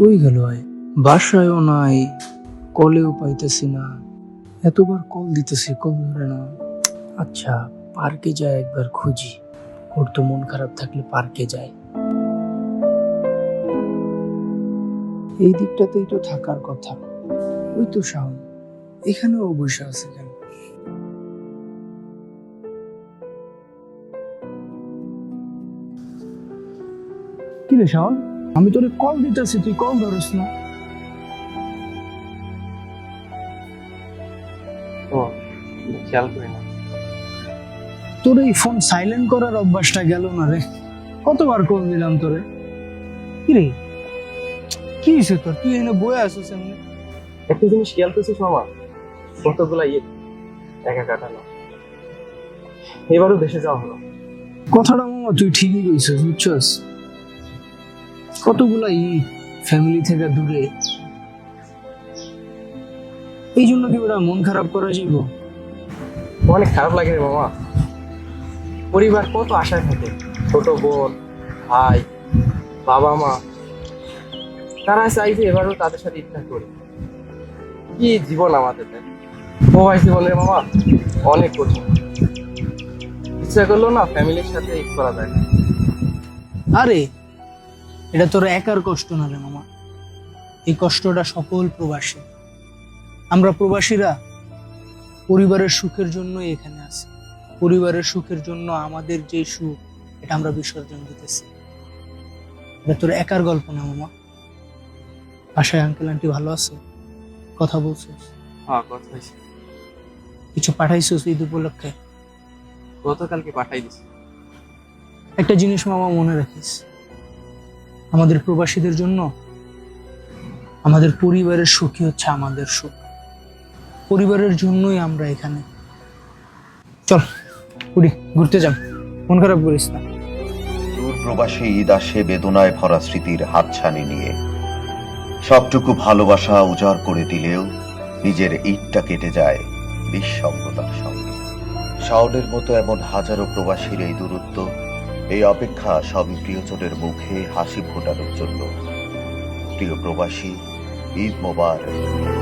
কই গেল বাসায়ও নাই, কলেও পাইতেছি না। এতবার কল দিতেছি, কল ধরে না। আচ্ছা পার্কে যায় একবার খুঁজি। ওর তো মন খারাপ থাকলে পার্কে যায়। এই দিকটাতেই তো থাকার কথা। ওই তো শাওন, এখানেও বসে আছে কেন? কি রে শাওন? আমি তোরে কল দিতেছি তুই কল ধরিস না। ও খেয়াল করি না। তোর এই ফোন সাইলেন্ট করার অভ্যাসটা গেল না রে? কতবার কল দিলাম তোরে? কি রে কি হয়েছে তোর? তুই এনে বয়ে আসিস এমনি? একটা জিনিস খেয়াল করছিস মামা? কতগুলা ইয়ে একা কাটানো। এবারও দেশে যাওয়া হলো। কথাটা মামা তুই ঠিকই কইছিস বুঝছস? কতগুলা ই ফ্যামিলি থেকে দূরে? এই জন্য কি ওরা মন খারাপ করা যাইব? অনেক খারাপ লাগে রে মামা। পরিবার কত আশায় থাকে। ছোট বোন ভাই বাবা মা। তারা চাইছে এবারও তাদের সাথে ইচ্ছা করি। কি জীবন আমাদের প্রবাস জীবনের মামা অনেক কঠিন। ইচ্ছা করল না ফ্যামিলির সাথে ঈদ করা যায়। আরে এটা তোর একার কষ্ট না রে মামা। এই কষ্টটা সকল প্রবাসী। আমরা প্রবাসীরা পরিবারের সুখের জন্যই এখানে আছি। পরিবারের সুখের জন্য আমাদের যে সুখ এটা আমরা বিসর্জন দিতেছি। এটা তোর একার গল্প না মামা। আশায় আঙ্কেল আন্টি ভালো আছে? কথা বলছিস? হ্যাঁ কথা কিছু পাঠাইছিস ঈদ উপলক্ষে? গতকালকে পাঠাই দিছি। একটা জিনিস মামা মনে রাখিস। আমাদের প্রবাসীদের জন্য আমাদের পরিবারের সুখই হচ্ছে আমাদের সুখ। পরিবারের জন্যই আমরা এখানে। চল উড়ি ঘুরতে যাম মন খারাপ করিস না। প্রবাসী ঈদ আসে বেদনায় ভরা স্মৃতির হাতছানি নিয়ে। সবটুকু ভালোবাসা উজাড় করে দিলেও নিজের ঈদটা কেটে যায় নিঃসঙ্গতার সঙ্গে। শাওনের মতো এমন হাজারো প্রবাসীর এই দূরত্ব এই অপেক্ষা সবই প্রিয়জনের মুখে হাসি ফোটানোর জন্য। প্রিয় প্রবাসী ঈদ মোবারক।